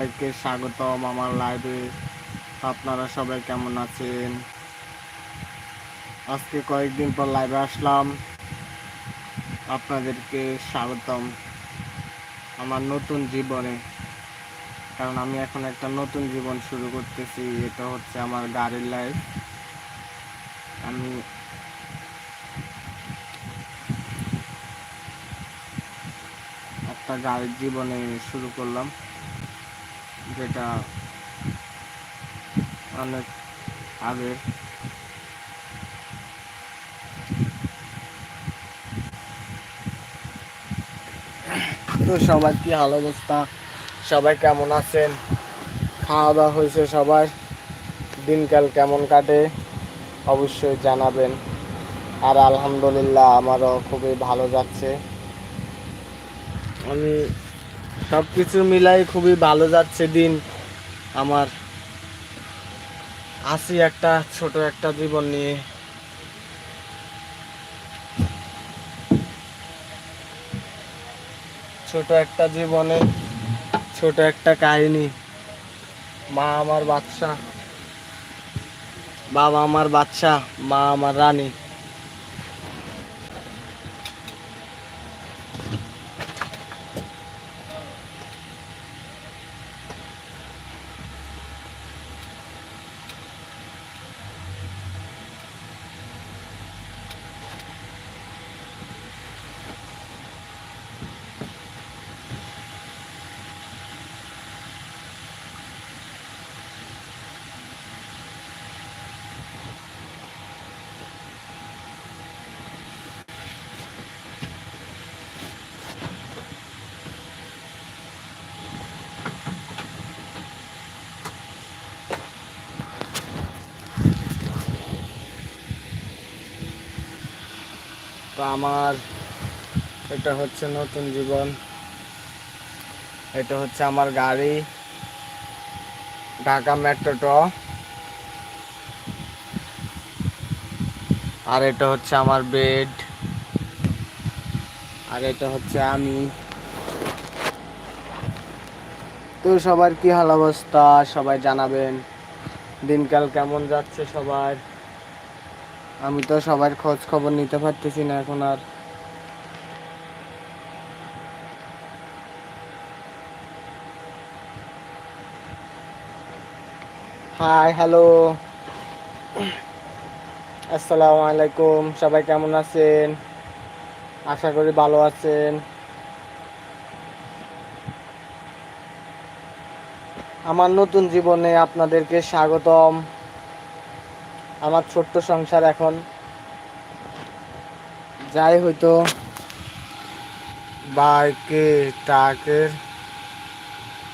সবাইকে স্বাগতম আমার লাইভে আপনারা সবাই কেমন আছেন? আজকে কয়েকদিন পর লাইভে আসলাম। আপনাদেরকে স্বাগতম আমার নতুন জীবনে। কারণ আমি এখন একটা নতুন জীবন শুরু করতেছি, এটা হচ্ছে আমার গাড়ির লাইফ আমি একটা গাড়ির জীবনে শুরু করলাম। যেটা অনেক আগের। তো সবার কি হাল অবস্থা? সবাই কেমন আছেন? খাওয়া দাওয়া হয়েছে সবার? দিনকাল কেমন কাটে? অবশ্যই জানাবেন। আর আলহামদুলিল্লাহ, আমারও খুবই ভালো যাচ্ছে। আমি সব কিছু মিলাই খুবই ভালো যাচ্ছে দিন। আমার আসি একটা ছোট একটা জীবন নিয়ে। ছোট একটা জীবনে, ছোট একটা কাহিনী। মা আমার বাচ্চা বাবা আমার বাচ্চা মা আমার রানী। তো আমার এটা হচ্ছে নতুন জীবন। এটা হচ্ছে আমার গাড়ি। ঢাকা মেট্রো ট আর এটা হচ্ছে আমার বেড। আর এটা হচ্ছে আমি। তো সবার কি হাল অবস্থা? সবাই জানাবেন। দিনকাল কেমন যাচ্ছে সবার? আমি তো সবার খোঁজ খবর নিতে পারতেছি না এখন আর। হাই হ্যালো আসসালামু আলাইকুম সবাই কেমন আছেন? আশা করি ভালো আছেন। আমার নতুন জীবনে আপনাদেরকে স্বাগতম। আমার ছোট্ট সংসার এখন। যাই হয়তো বাইকে, ট্রাকের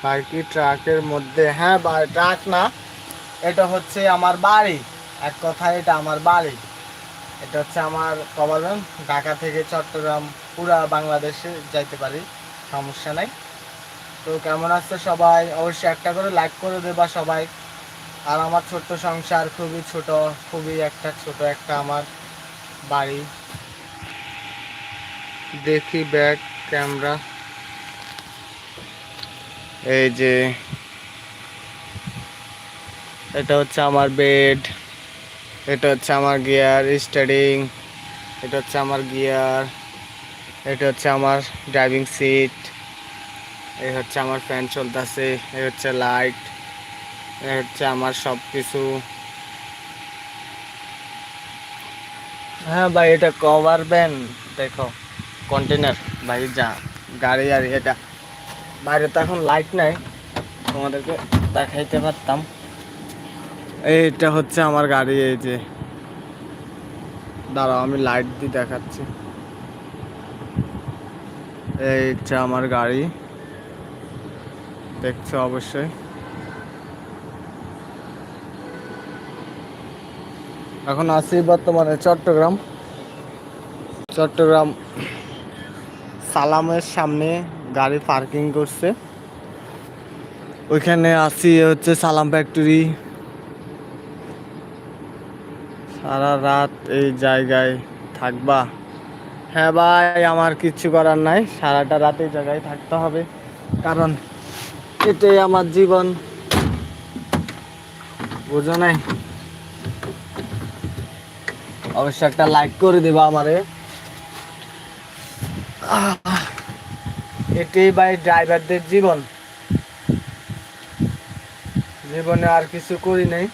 বাইকে, ট্রাকের মধ্যে হ্যাঁ ট্রাক না, এটা হচ্ছে আমার বাড়ি। এক কথায় এটা আমার বাড়ি। এটা হচ্ছে আমার কবালন ঢাকা থেকে চট্টগ্রাম, পুরা বাংলাদেশে যাইতে পারি, সমস্যা নাই। তো কেমন আছে সবাই? অবশ্যই একটা করে লাইক করে দেবা সবাই। আর আমার ছোট্ট সংসার খুবই ছোট, খুবই একটা ছোট একটা আমার বাড়ি। দেখি ব্যাক ক্যামেরা। এই যে, এটা হচ্ছে আমার বেড, এটা হচ্ছে আমার গিয়ার স্টারিং, এটা হচ্ছে আমার গিয়ার, এটা হচ্ছে আমার ড্রাইভিং সিট, এই হচ্ছে আমার ফ্যান চলতেছে, এই হচ্ছে লাইট। এই হচ্ছে আমার সব কিছু হ্যাঁ ভাই এটা কভার ভ্যান দেখো। কন্টেনার ভাই যা গাড়ি আর এটা। বাইরে তো এখন লাইট নাই তোমাদেরকে দেখাইতে পারতাম। এইটা হচ্ছে আমার গাড়ি এই যে। দাঁড়াও আমি লাইট দিয়ে দেখাচ্ছি। এইটা আমার গাড়ি। দেখছ অবশ্যই। এখন আছি বর্তমানে চট্টগ্রাম। চট্টগ্রাম সালামের সামনে গাড়ি পার্কিং করছে। ওইখানে আছি হচ্ছে সালাম ফ্যাক্টরি। সারা রাত এই জায়গায় থাকবা। হ্যাঁ ভাই, আমার কিচ্ছু করার নাই। সারাটা রাত এই জায়গায় থাকতে হবে। কারণ এটাই আমার জীবন। বুঝো নাই? অবশ্যই একটা লাইক করে দেবা আমারে। এটাই ভাই ড্রাইভারদের জীবন। জীবনে আর কিছু করি নাই।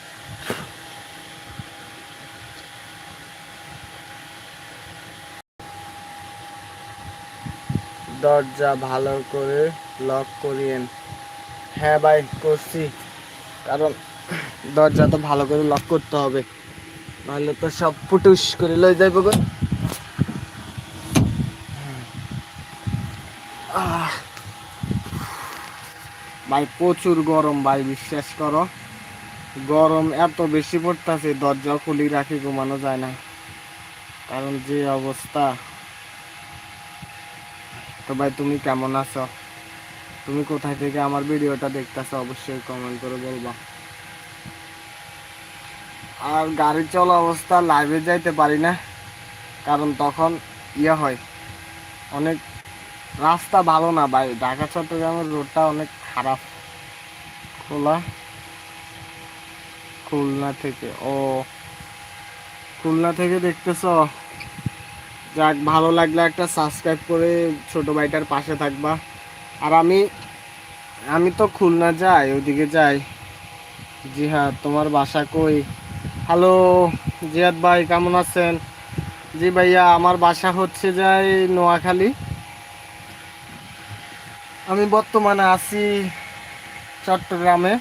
দরজা ভালো করে লক করিয়েন। হ্যাঁ ভাই, করছি। কারণ দরজা তো ভালো করে লক করতে হবে। নাহলে তো সব ফুটুস করে লই যাইব গো। ভাই, প্রচুর গরম ভাই, বিশ্বাস করো। গরম এত বেশি পড়তেছে, দরজা খুলি রাখি ঘুমানো যায় না। কারণ যে অবস্থা। তো ভাই, তুমি কেমন আছো? তুমি কোথায় থেকে আমার ভিডিওটা দেখতেছো, অবশ্যই কমেন্ট করে বলবা। আর গাড়ি চলা অবস্থা লাইভে যাইতে পারি না, কারণ তখন ইয়ে হয়, অনেক রাস্তা ভালো না ভাই। ঢাকা, চট্টগ্রামের রোডটা অনেক খারাপ, খোলা, খুলনা থেকে। ও, খুলনা থেকে দেখতেছ? যাক, ভালো লাগলে একটা সাবস্ক্রাইব করে ছোট ভাইটার পাশে থাকবা। আর আমি আমি তো খুলনা যাই ওইদিকে যাই। জি হ্যাঁ তোমার বাসা কই? হ্যালো, জিয়াদ ভাই, কেমন আছেন? জি ভাইয়া, আমার বাসা হচ্ছে যাই নোয়াখালী। আমি বর্তমানে আছি চট্টগ্রামে।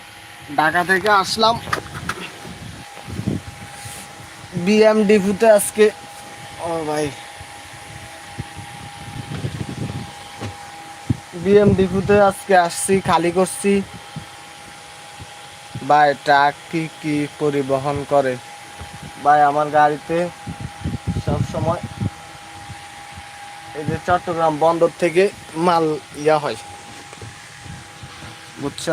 ঢাকা থেকে আসলাম। বিএম ডিপুতে আজকে। ও ভাই। বিএম ডিপুতে আজকে আসছি, খালি করছি। ভাই ট্রাক কি কি পরিবহন করে? ভাই, আমার গাড়িতে সব সময় এই যে চট্টগ্রাম বন্দর থেকে মাল ইয়া হয়। বুঝছ?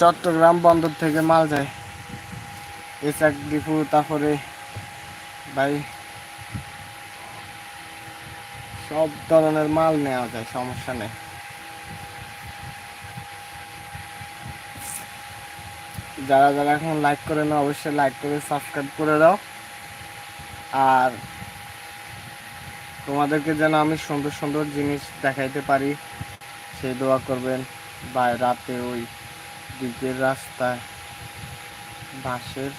চট্টগ্রাম বন্দর থেকে মাল যায়। এসাক ডিপু তারপরে ভাই সব ধরনের মাল নেওয়া যায়, সমস্যা নেই। যারা যারা এখন লাইক করে না অবশ্যই লাইক করে সাবস্ক্রাইব করে দাও। আর তোমাদেরকে যেন আমি সুন্দর সুন্দর জিনিস দেখাইতে পারি, সেই দোয়া করবেন। বা রাতে ওই দিকের রাস্তায় বাসের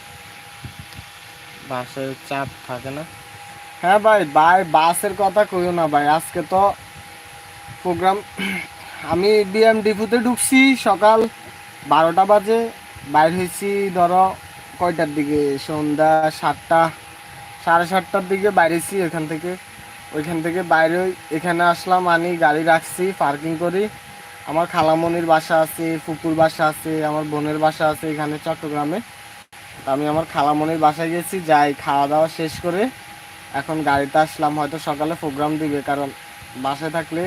বাসের চাপ থাকে না? হ্যাঁ ভাই ভাই বাসের কথা কইও না ভাই। আজকে তো প্রোগ্রাম আমি বিএম ডিপুতে ঢুকছি সকাল বারোটা বাজে। বাইর হয়েছি, ধরো, কয়টার দিকে? সন্ধ্যা সাতটা, সাড়ে সাতটার দিকে বাইরেছি এখান থেকে। ওইখান থেকে বাইরে এখানে আসলাম আমি গাড়ি রাখছি পার্কিং করি। আমার খালামনির বাসা আছে, ফুপুর বাসা আছে, আমার বোনের বাসা আছে এখানে চট্টগ্রামে। আমি আমার খালামনির বাসায় গেছি, যাই খাওয়া দাওয়া শেষ করে এখন গাড়িতে আসলাম। হয়তো সকালে প্রোগ্রাম দিবে, কারণ বাসায় থাকলে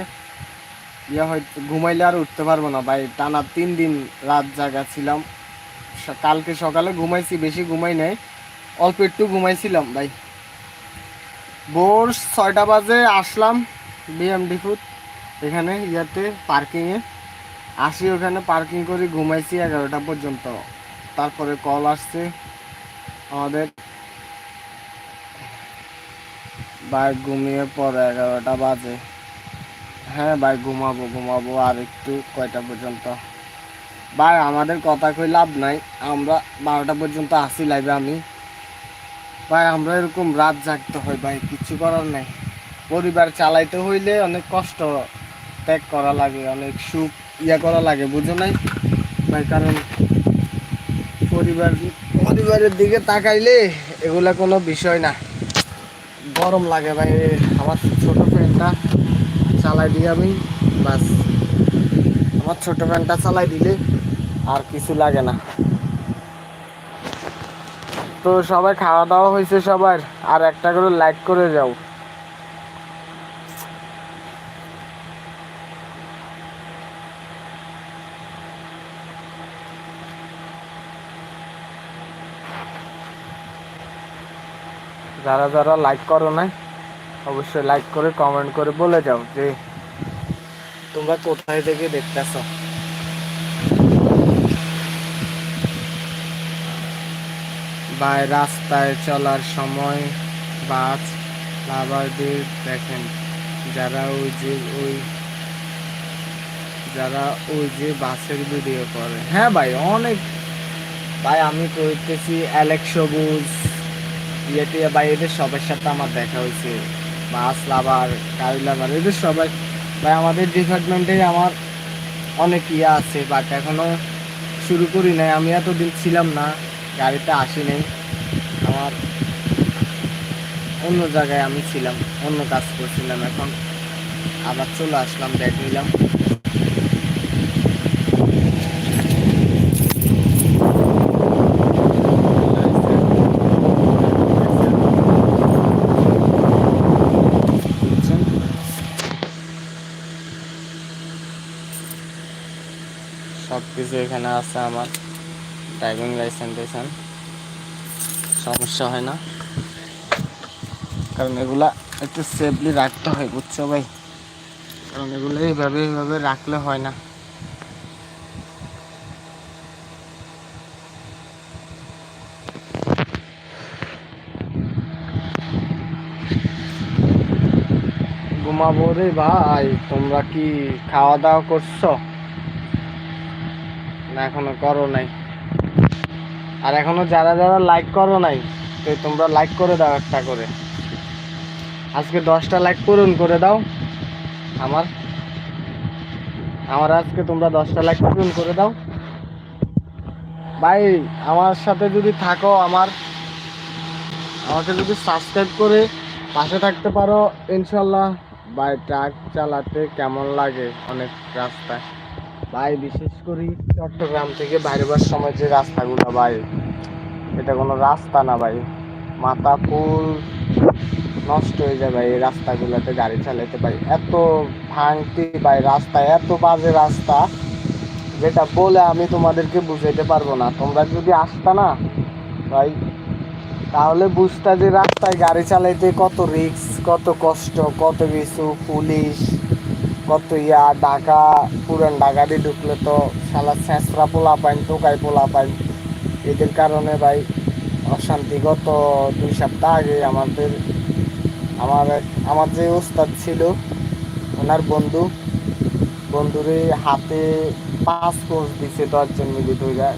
ইয়ে হয়তো, ঘুমাইলে আর উঠতে পারব না। ভাই, টানা তিন দিন রাত জাগা ছিলাম। কালকে সকালে ঘুমাইছি, বেশি ঘুমাই নাই, অল্প একটু ঘুমাইছিলাম ভাই। ভোর ছয়টা বাজে আসলাম বিএমডি ফুড এখানে ইয়াতে পার্কিংয়ে আসি ওখানে পার্কিং করে, ঘুমাইছি এগারোটা পর্যন্ত। তারপরে কল আসছে আমাদের। ভাই ঘুমিয়ে পর এগারোটা বাজে। হ্যাঁ ভাই, ঘুমাবো ঘুমাবো আর একটু, কয়টা পর্যন্ত? ভাই, আমাদের কথা কই লাভ নাই। আমরা বারোটা পর্যন্ত আসি লাইভে আমি। ভাই, আমরা এরকম রাত জাগতে হয় ভাই, কিছু করার নাই। পরিবার চালাইতে হইলে অনেক কষ্ট ত্যাগ করা লাগে, অনেক সুখ ইয়া করা লাগে, বুঝো নাই? ভাই, কারণ পরিবার পরিবারের দিকে তাকাইলে এগুলা কোনো বিষয় না। গরম লাগে ভাই, আমার ছোট ফ্যানটা চালাই দিই আমি, বাস। আমার ছোট ফ্যানটা চালাই দিলে আর কিছু লাগে না। তো সবাই খাওয়া দাওয়া হয়েছে সবার, আর একটা করে লাইক করে যাও। যারা যারা লাইক করো না, অবশ্যই লাইক করে কমেন্ট করে বলে যাও যে তোমরা কোথায় থেকে দেখতেছ। বা রাস্তায় চলার সময় বাস লাভারদের দেখেন। যারা ওই যে, ওই, যারা ওই যে বাসের ভিডিও করে। হ্যাঁ ভাই, অনেক। ভাই, আমি করতেছি অ্যালেক্স সবুজ ইয়ে টিয়ে ভাই, এদের সবার সাথে আমার দেখা হয়েছে। বাস লাভার, গাড়ি লাভার, এদের সবাই। ভাই, আমাদের ডিপার্টমেন্টে আমার অনেক ইয়ে আছে বাট এখনও শুরু করি নাই। আমি এতদিন ছিলাম না। গাড়িতে আসি নাই আমার অন্য জায়গায় আমি ছিলাম, অন্য কাজ করছিলাম। এখন আবার চলে আসলাম, ব্যাগ নিলাম? সব কিছু এখানে আছে আমার। ড্রাইভিং লাইসেন্স টাইসেন্স সমস্যা হয় না। কারণ এগুলা একটু সেফলি রাখতে হয়, বুঝছ ভাই? কারণ এগুলো এইভাবে এইভাবে রাখলে হয় না। ঘুমাবো রে ভাই, তোমরা কি খাওয়া দাওয়া করছ? না, এখনও করো নাই। আর এখনও যারা যারা লাইক করো নাই, তো তোমরা লাইক করে দাও একটা করে। আজকে দশটা লাইক পূরণ করে দাও। আমার আমার আজকে তোমরা দশটা লাইক পূরণ করে দাও। ভাই, আমার সাথে যদি থাকো আমার, আমাকে যদি সাবস্ক্রাইব করে পাশে থাকতে পারো, ইনশাল্লাহ। ভাই ট্রাক চালাতে কেমন লাগে? অনেক রাস্তায়। ভাই, বিশেষ করে চট্টগ্রাম থেকে বাইরেবার সময় যে রাস্তাগুলো, ভাই, এটা কোনো রাস্তা না, ভাই। মাথা ফুল নষ্ট হয়ে যায়, ভাই, এই রাস্তাগুলোতে গাড়ি চালাতে ভাই। এত ভাঙতি, ভাই, রাস্তা, এত বাজে রাস্তা, যেটা বলে আমি তোমাদেরকে বুঝাইতে পারব না। তোমরা যদি আসতা না, ভাই, তাহলে বুঝতা যে রাস্তায় গাড়ি চালাইতে কত রিক্স কত কষ্ট, কত কিছু, পুলিশ কত ইয়া, ঢাকা, পুরান ঢাকা দিয়ে ঢুকলে তো সালা ছেঁচড়া পোলা পাইন টোকাই পোলা পাইন এদের কারণে ভাই অশান্তি গত দুই সপ্তাহ আগে আমাদের, আমার আমার যে ওস্তাদ ছিল, ওনার বন্ধু, বন্ধুরে হাতে পাঁচ কোর্স দিছে দশজন মিলে ধইরা,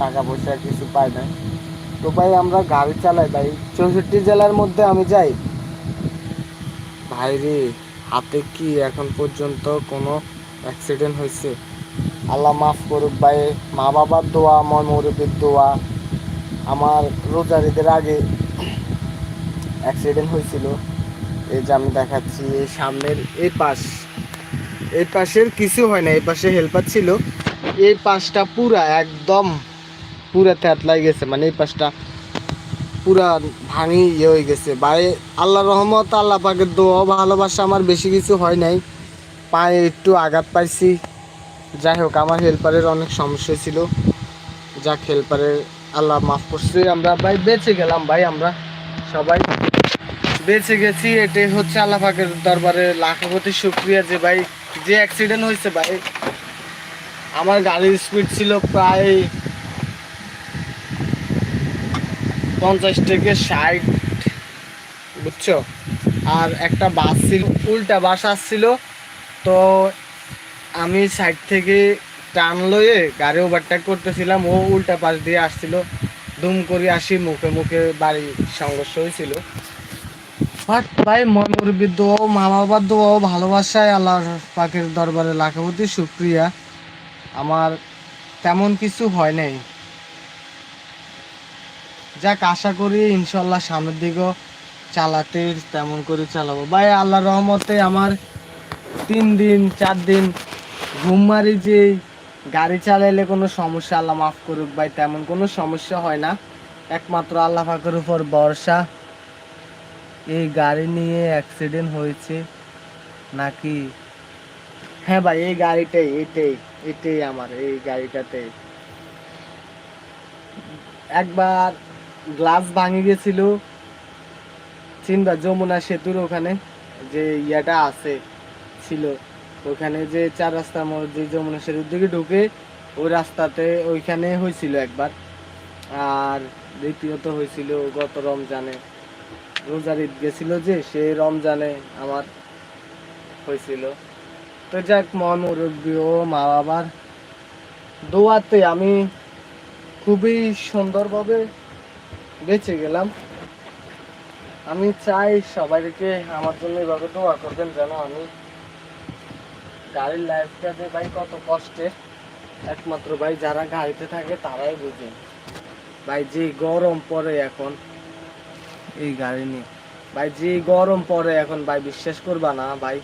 টাকা পয়সা কিছু পায় নাই। তো ভাই আমরা গাড়ি চালাই, ভাই চৌষট্টি জেলার মধ্যে আমি যাই। ভাই রে হাতে কি এখন পর্যন্ত কোনো অ্যাক্সিডেন্ট হয়েছে? আল্লাহ মাফ করুক ভাই মা বাবার দোয়া ময় মুরব্বীর দোয়া, আমার রোজারিদের আগে অ্যাক্সিডেন্ট হয়েছিল। এই যে আমি দেখাচ্ছি, এই সামনের এই পাশ, এই পাশের কিছু হয় না, এই পাশে হেল্পার ছিল। এই পাশটা পুরা একদম পুরা থ্যাতলাই গেছে মানে এই পাশটা পুরা ভাঙি ইয়ে হয়ে গেছে। ভাই আল্লাহ রহমত, আল্লাহ পাকের দোয়া, ভালোবাসা আমার বেশি কিছু হয় নাই। পায়ে একটু আঘাত পাইছি। যাই হোক, আমার হেল্পারের অনেক সমস্যা ছিল। যাক, হেল্পারের আল্লাহ মাফ করছে। আমরা ভাই বেঁচে গেলাম, ভাই, আমরা সবাই বেঁচে গেছি। এটাই হচ্ছে আল্লাহ পাকের দরবারে লাখপতি শুক্রিয়া যে ভাই, যে অ্যাক্সিডেন্ট হয়েছে ভাই। আমার গাড়ির স্পিড ছিল প্রায় পঞ্চাশ থেকে ষাট, বুঝছ? আর একটা বাস ছিল, উল্টা বাস আসছিল, তো আমি সাইড থেকে টান লয়ে গাড়ি ওভারটেক করতেছিলাম, ও উল্টা পাশ দিয়ে আসছিল দুম করে আসি, মুখে মুখে বাড়ি সংঘর্ষ হয়েছিল। বাট ভাই মুরব্বীর দোয়াও মা বাবার দোয়াও ভালোবাসায় আল্লাহ পাকের দরবারে লাখাপতি শুক্রিয়া। আমার তেমন কিছু হয় নাই। যাক, আশা করি ইনশাল্লাহ সামনের দিকেও চালাতে তেমন করে চালাবো। ভাই আল্লাহ রহমতে আমার তিন দিন, চার দিন ঘুম মারি যে গাড়ি চালাইলে কোনো সমস্যা, আল্লাহ মাফ করুক ভাই, তেমন কোনো সমস্যা হয় না। একমাত্র আল্লাহ পাকের উপর বর্ষা এই গাড়ি নিয়ে অ্যাক্সিডেন্ট হয়েছে নাকি? হ্যাঁ ভাই, এই গাড়িটাই এটাই এটাই আমার, এই গাড়িটাতে। একবার গ্লাস ভাঙে গেছিল। চিনবা, যমুনা সেতুর ওখানে যে ইয়াটা আছে ছিল, ওখানে যে চার রাস্তা মোড় যে যমুনা সেতুর দিকে ঢুকে ওই রাস্তাতে ওইখানে হয়েছিল একবার। আর দ্বিতীয়ত হয়েছিল গত রমজানে। রোজার ঈদ গেছিল যে, সে রমজানে আমার হয়েছিল। তো যাক মহামুরব্বী ও মা বাবার দোয়াতে আমি খুবই সুন্দরভাবে বেঁচে গেলাম। আমি চাই সবাইকে আমার জন্য এভাবে দোয়া করবেন যেন আমি গাড়ির লাইফটাতে ভাই কত কষ্টের, একমাত্র ভাই যারা গাড়িতে থাকে তারাই বুঝে ভাই যে গরম পড়ে এখন এই গাড়ি নিয়ে, ভাই যে গরম পড়ে এখন ভাই বিশ্বাস করবা না, ভাই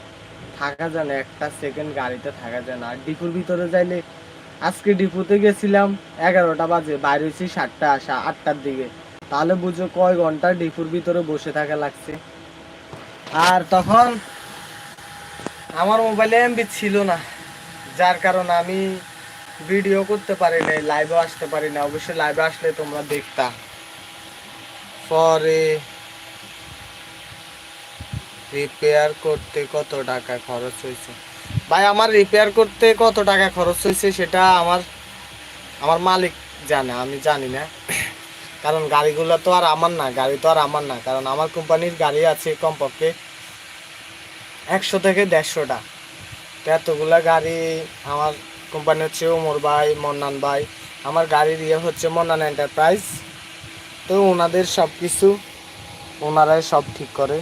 থাকা যায় একটা সেকেন্ড গাড়িতে থাকা যায় না। আর ডিপুর ভিতরে যাইলে, আজকে ডিপুতে গেছিলাম, এগারোটা বাজে, বাইরে হয়েছি সাতটা আসা, আটটার দিকে। তাহলে বুঝো কয় ঘণ্টা ডিপুর ভিতরে বসে থাকা লাগছে। আর তখন আমার মোবাইলে এমবি ছিল না, যার কারণে আমি ভিডিও করতে পারি নাই লাইভে আসতে পারি না অবশ্যই লাইভে আসলে তোমরা দেখতা। পরে রিপেয়ার করতে কত টাকা খরচ হয়েছে? ভাই, আমার রিপেয়ার করতে কত টাকা খরচ হয়েছে সেটা আমার আমার মালিক জানে, আমি জানি না। কারণ গাড়িগুলো তো আর আমার না, গাড়ি তো আর আমার না। কারণ আমার কোম্পানির গাড়ি আছে কমপক্ষে একশো থেকে দেড়শোটা। তো এতগুলা গাড়ি আমার কোম্পানি হচ্ছে ওমর ভাই, মন্নান ভাই। আমার গাড়ির ইয়ে হচ্ছে মন্নান এন্টারপ্রাইজ তো ওনাদের সব কিছু ওনারাই সব ঠিক করে।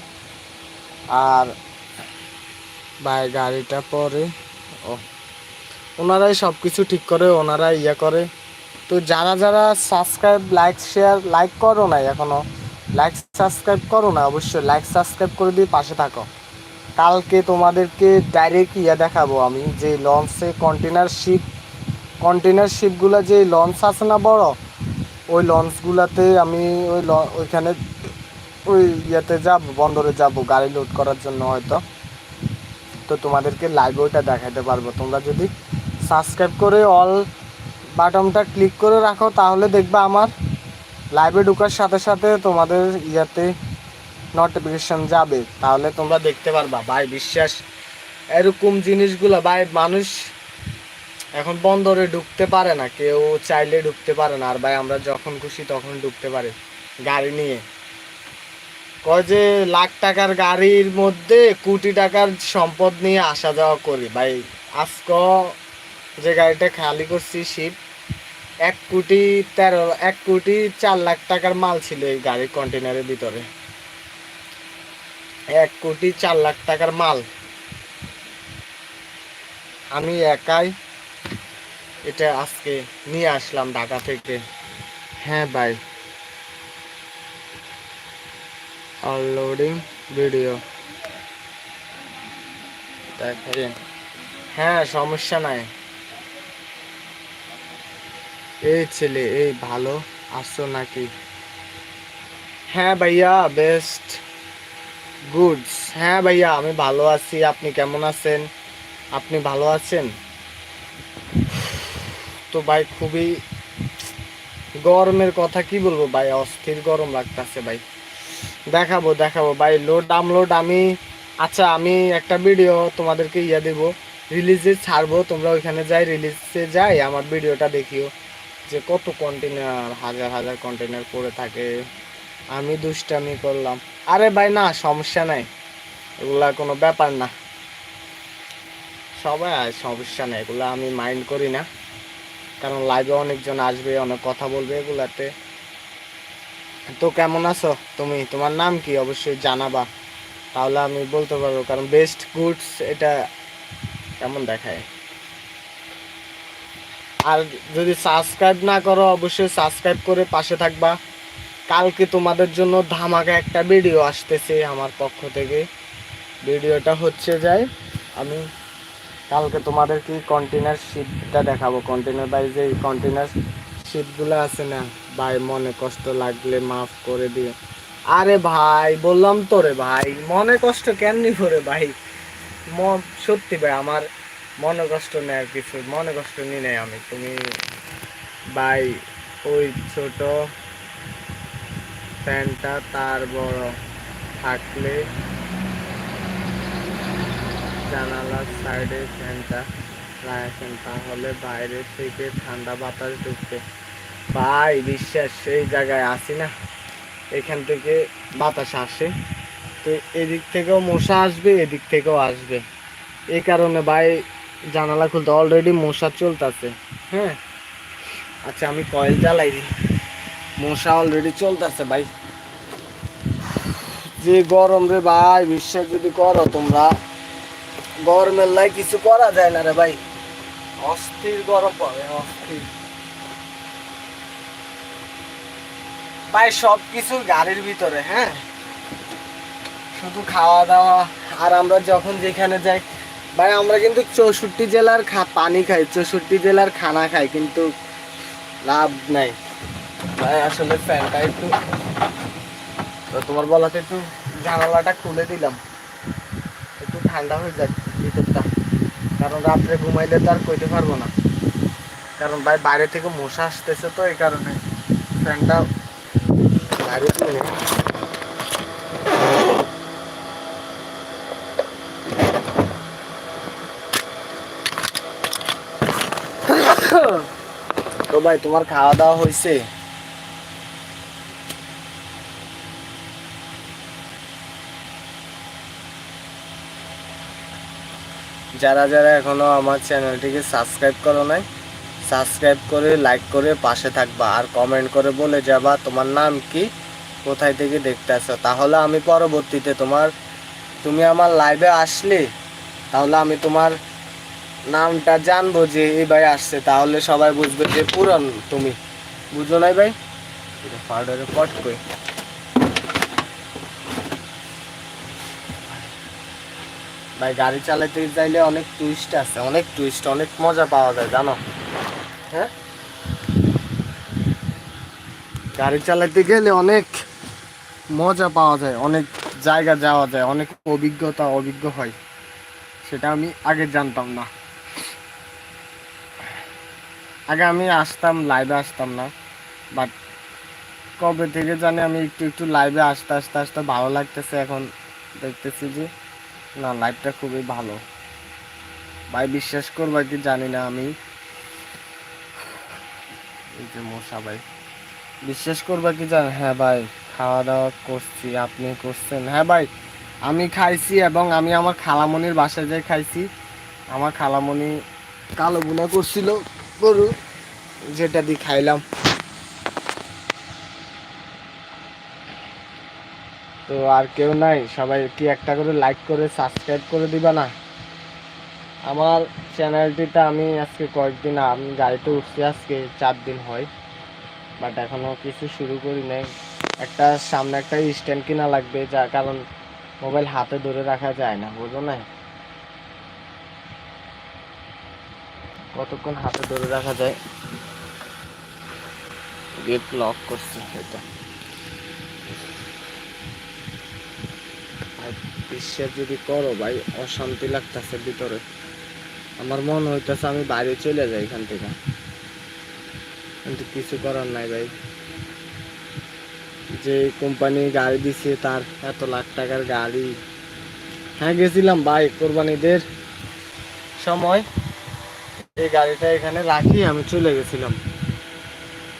আর ভাই, গাড়িটা পরে, ও, ওনারাই সব কিছু ঠিক করে, ওনারাই ইয়ে করে। তো যারা যারা সাবস্ক্রাইব লাইক শেয়ার লাইক করো না এখনও লাইক সাবস্ক্রাইব করো না অবশ্যই লাইক সাবস্ক্রাইব করে দিয়ে পাশে থাকো। কালকে তোমাদেরকে ডাইরেক্ট ইয়ে দেখাবো আমি যে লঞ্চে কন্টেনার শিপ কন্টেনার শিপগুলো যে লঞ্চ আছে না বড়, ওই লঞ্চগুলোতে আমি ওই ওইখানে ওই ইয়েতে যাব, বন্দরে যাব গাড়ি লোড করার জন্য হয়তো। তো তোমাদেরকে লাইভ ওইটা দেখাতে পারব। তোমরা যদি সাবস্ক্রাইব করে অল বাটনটা ক্লিক করে রাখো, তাহলে দেখবা আমার লাইভে ঢুকার সাথে সাথে তোমাদের ইয়াতে নোটিফিকেশন যাবে। তাহলে তোমরা দেখতে পারবা, ভাই বিশ্বাস, এরকম জিনিসগুলো, ভাই মানুষ এখন বন্দরে ঢুকতে পারে না, কেউ চাইলে ঢুকতে পারে না, আর ভাই আমরা যখন খুশি তখন ঢুকতে পারি গাড়ি নিয়ে। কয় যে লাখ টাকার গাড়ির মধ্যে কোটি টাকার সম্পদ নিয়ে আসা যাওয়া করি, ভাই আজক যে গাড়িটা খালি করছি শিপ এক কোটি তেরো, এক কোটি চার লাখ টাকার মাল ছিল এই গাড়ির কন্টেনারের ভিতরে। এক কোটি চার লাখ টাকার মাল। আমি একাই এটা আজকে নিয়ে আসলাম ঢাকা থেকে। হ্যাঁ ভাই। আনলোডিং ভিডিও দেখেন। হ্যাঁ সমস্যা নাই। এই ছেলে, এই ভালো আসছো নাকি? হ্যাঁ ভাইয়া বেস্ট গুডস হ্যাঁ ভাইয়া, আমি ভালো আছি। আপনি কেমন আছেন? আপনি ভালো আছেন? তো ভাই, খুবই গরমের কথা কি বলব ভাই? অস্থির গরম লাগতেছে ভাই। দেখাবো দেখাবো। ভাই লোড ডাউনলোড আমি আচ্ছা আমি একটা ভিডিও তোমাদেরকে ইয়ে দেবো। রিলিজে ছাড়বো, তোমরা ওইখানে যাই রিলিজে যাই, আমার ভিডিওটা দেখিও। যে কত কন্টেনার হাজার হাজার কন্টেনার পড়ে থাকে। আমি দুষ্টামি করলাম। আরে ভাই, না, সমস্যা নাই। এগুলা কোনো ব্যাপার না। সবাই সমস্যা নেই। এগুলো আমি মাইন্ড করি না। কারণ লাইভে অনেকজন আসবে, অনেক কথা বলবে এগুলাতে। তো কেমন আছো তুমি? তোমার নাম কি? অবশ্যই জানাবা। তাহলে আমি বলতে পারব, কারণ বেস্ট গুডস এটা কেমন দেখায়? আর যদি সাবস্ক্রাইব না করো, অবশ্যই সাবস্ক্রাইব করে পাশে থাকবা। কালকে তোমাদের জন্য ধামাকা একটা ভিডিও আসতেছে আমার পক্ষ থেকে। ভিডিওটা হচ্ছে যায় আমি কালকে তোমাদেরকে কন্টেনার শিপটা দেখাবো। কন্টেনার বাই যে কন্টেনার শিপগুলো আছে না, ভাই, মনে কষ্ট লাগলে মাফ করে দিয়ে আরে ভাই, বললাম তো রে ভাই, মনে কষ্ট কেন নিব রে ভাই সত্যি ভাই, আমার মনে কষ্ট আর কিছু মনে কষ্ট নি নেই আমি। তুমি ভাই, ওই ছোট প্যান্টটা তার বড় থাকলে জানালার সাইডে ফ্যানটা রাখেন, তাহলে বাইরে থেকে ঠান্ডা বাতাস ঢুকবে। ভাই, বিশ্বাস, সেই জায়গায় আসি না। এখান থেকে বাতাস আসে। তো এদিক থেকেও মশা আসবে, এদিক থেকেও আসবে। এই কারণে ভাই জানালা খুলতে অলরেডি মশা চলতেছে। হ্যাঁ? আচ্ছা আমি কয়েল জ্বালাই দিই। মশা অলরেডি চলতেছে ভাই। যে গরম রে ভাই, বিশ্বাস যদি করো তোমরা, গরমের লাই কিছু করা যায় না রে ভাই। অস্থির গরম পড়ে, অস্থির। ভাই, সব কিছু গাড়ির ভিতরে হ্যাঁ? শুধু খাওয়া দাওয়া, আর আমরা যখন যেখানে যাই ভাই, আমরা কিন্তু চৌষট্টি জেলার খা পানি খাই, চৌষট্টি জেলার খানা খাই, কিন্তু লাভ নাই। ভাই, আসলে ফ্যানটা একটু তোমার বলাতে একটু জানালাটা খুলে দিলাম। একটু ঠান্ডা হয়ে যায় ভিতরটা। কারণ রাত্রে ঘুমাইলে তো আর কইতে পারব না। কারণ ভাই, বাইরে থেকে মশা আসতেছে তো, এই কারণে ফ্যানটা বাইরে তো ভাই, তোমার খাওয়া দাওয়া হয়েছে যারা যারা এখনও আমার চ্যানেলটিকে সাবস্ক্রাইব করো নাই, সাবস্ক্রাইব করে, লাইক করে পাশে থাকবা আর কমেন্ট করে বলে যাবা তোমার নাম কি, কোথায় থেকে দেখতে আসো। তাহলে আমি পরবর্তীতে তোমার, তুমি আমার লাইভে আসলে, তাহলে আমি তোমার নামটা জানব যে এই ভাই আসছে, তাহলে সবাই বুঝবে যে পুরান তুমি। বুঝলো নাই ভাই? এটা পাউডারে পট কই ভাই, গাড়ি চালাতে চাইলে অনেক টুইস্ট আছে, অনেক টুইস্ট অনেক মজা পাওয়া যায়, জানো? হ্যাঁ? গাড়ি চালাতে গেলে অনেক মজা পাওয়া যায়, অনেক জায়গা যাওয়া যায়, অনেক অভিজ্ঞতা অভিজ্ঞ হয়। সেটা আমি আগে জানতাম না। আগে আমি আসতাম লাইভে আসতাম না। বাট কবে থেকে জানি আমি একটু একটু লাইভে আসতে আসতে আসতে ভালো লাগতেছে এখন দেখতেছি যে, না লাইভটা খুবই ভালো। ভাই, বিশ্বাস করবা কি, জানি না আমি। এই যে মশা ভাই। বিশ্বাস করবা কি, জান হ্যাঁ ভাই খাওয়া দাওয়া করছি, আপনি করছেন। হ্যাঁ ভাই, আমি খাইছি এবং আমি আমার খালামণির বাসায় যাই খাইছি। আমার খালামণি কালো বুনা করছিল। গরু, যেটা দিয়ে খাইলাম। তো আর কেউ নাই, সবাই কি একটা করে লাইক করে সাবস্ক্রাইব করে দিবা না? আমার চ্যানেলটিতে আমি আজকে কয়েকদিন, আমি গাড়িতে উঠছি আজকে, চার দিন হয়। বাট এখনও কিছু শুরু করি নাই। একটা সামনে একটা স্ট্যান্ড কিনা লাগবে, যার কারণ মোবাইল হাতে ধরে রাখা যায় না, বুঝো না কতক্ষণ হাতে ধরে রাখা যায়? গেট লক করছে এটা। বিশ্বাস যদি করো ভাই, অশান্তি লাগতেছে ভিতরে। আমার মনে হইতেছে আমি বাইরে চলে যাই এখান থেকে। কিন্তু কিছু করার নাই ভাই। যে কোম্পানি গাড়ি দিছে, তার এত লাখ টাকার গাড়ি। হ্যাঁ গেছিলাম ভাই, কোরবানিদের সময়। এই গাড়িটা এখানে রাখি আমি চলে গেছিলাম।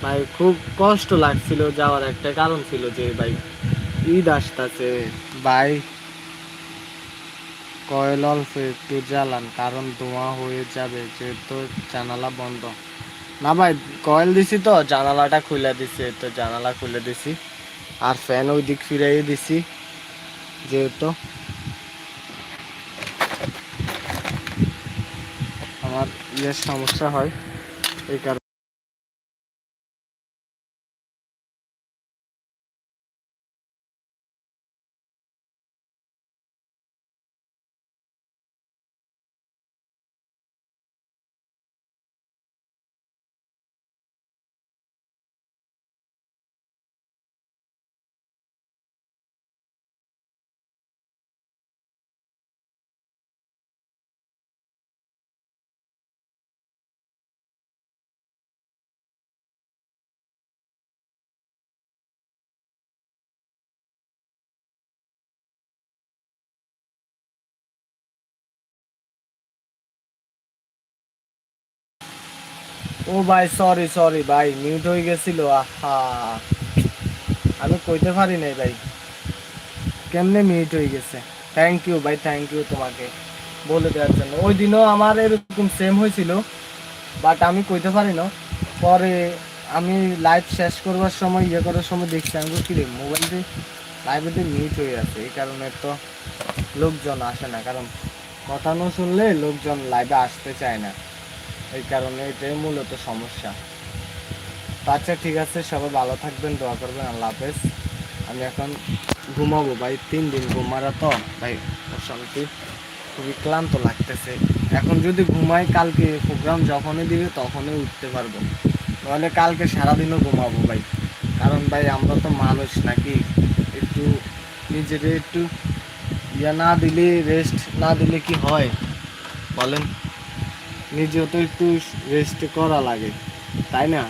ভাই, খুব কষ্ট লাগছিল যাওয়ার একটা কারণ ছিল যে, ভাই, ঈদ আসতেছে। ভাই, কয়েল অল্প একটু জ্বালান, কারণ ধোঁয়া হয়ে যাবে, যেহেতু জানালা বন্ধ। না ভাই, কয়েল দিছি তো, জানালাটা খুলে দিছি তো জানালা খুলে দিছি। আর ফ্যান ওই দিক ফিরাই দিছি, যেহেতু। আমার ইয়ের সমস্যা হয় এই কারণে। ও ভাই সরি সরি ভাই মিউট হয়ে গেছিল, আহা। আমি কইতে পারি নাই, ভাই। কেমনে মিউট হয়ে গেছে? থ্যাংক ইউ ভাই থ্যাংক ইউ তোমাকে বলে দেওয়ার জন্য। ওই দিনও আমার এরকম সেম হয়েছিল বাট আমি কইতে পারি না। পরে আমি লাইভ শেষ করবার সময় ইয়ে করার সময় দেখছি, আমি কি রে মোবাইলটি লাইভেতে মিউট হয়ে আছে, এই কারণে তো লোকজন আসে না। কারণ কথা না শুনলে লোকজন লাইভে আসতে চায় না। এই কারণে এটাই মূলত সমস্যা। আচ্ছা ঠিক আছে, সবাই ভালো থাকবেন, দোয়া করবেন, আল্লাহ হাফেজ। আমি এখন ঘুমাবো, ভাই, তিন দিন ঘুমারা তো, ভাই, অশান্তি, খুবই ক্লান্ত লাগতেছে। এখন যদি ঘুমাই, কালকে প্রোগ্রাম যখনই দিবে, তখনই উঠতে পারব। তাহলে কালকে সারাদিনও ঘুমাবো, ভাই। কারণ, ভাই, আমরা তো মানুষ নাকি? একটু নিজের একটু ইয়া না দিলে রেস্ট না দিলে কি হয়? বলেন। নিজেও তো একটু রেস্ট করা লাগে তাই না?